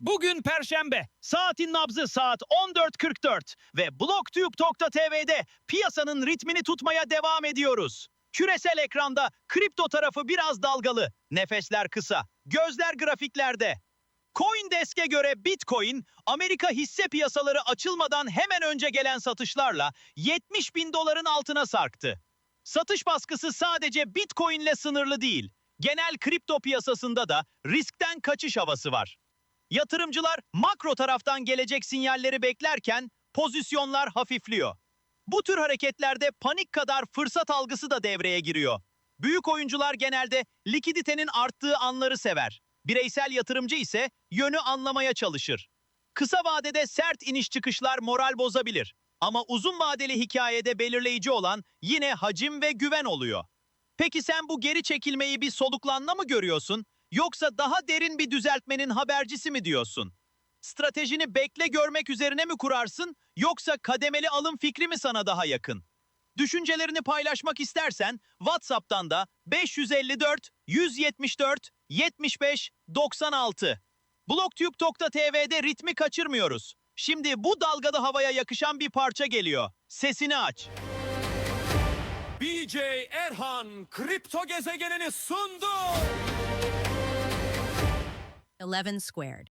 Bugün Perşembe. Saatin nabzı saat 14.44 ve BlockTube.tv'de piyasanın ritmini tutmaya devam ediyoruz. Küresel ekranda kripto tarafı biraz dalgalı, nefesler kısa, gözler grafiklerde. Coindesk'e göre Bitcoin, Amerika hisse piyasaları açılmadan hemen önce gelen satışlarla 70 bin doların altına sarktı. Satış baskısı sadece Bitcoin ile sınırlı değil. Genel kripto piyasasında da riskten kaçış havası var. Yatırımcılar makro taraftan gelecek sinyalleri beklerken pozisyonlar hafifliyor. Bu tür hareketlerde panik kadar fırsat algısı da devreye giriyor. Büyük oyuncular genelde likiditenin arttığı anları sever. Bireysel yatırımcı ise yönü anlamaya çalışır. Kısa vadede sert iniş çıkışlar moral bozabilir. Ama uzun vadeli hikayede belirleyici olan yine hacim ve güven oluyor. Peki sen bu geri çekilmeyi bir soluklanma mı görüyorsun? Yoksa daha derin bir düzeltmenin habercisi mi diyorsun? Stratejini bekle görmek üzerine mi kurarsın yoksa kademeli alım fikri mi sana daha yakın? Düşüncelerini paylaşmak istersen WhatsApp'tan da 554 174 75 96. Blocktube.tv'de ritmi kaçırmıyoruz. Şimdi bu dalgalı havaya yakışan bir parça geliyor. Sesini aç. BJ Erhan kripto gezegenini sundu. 11 squared.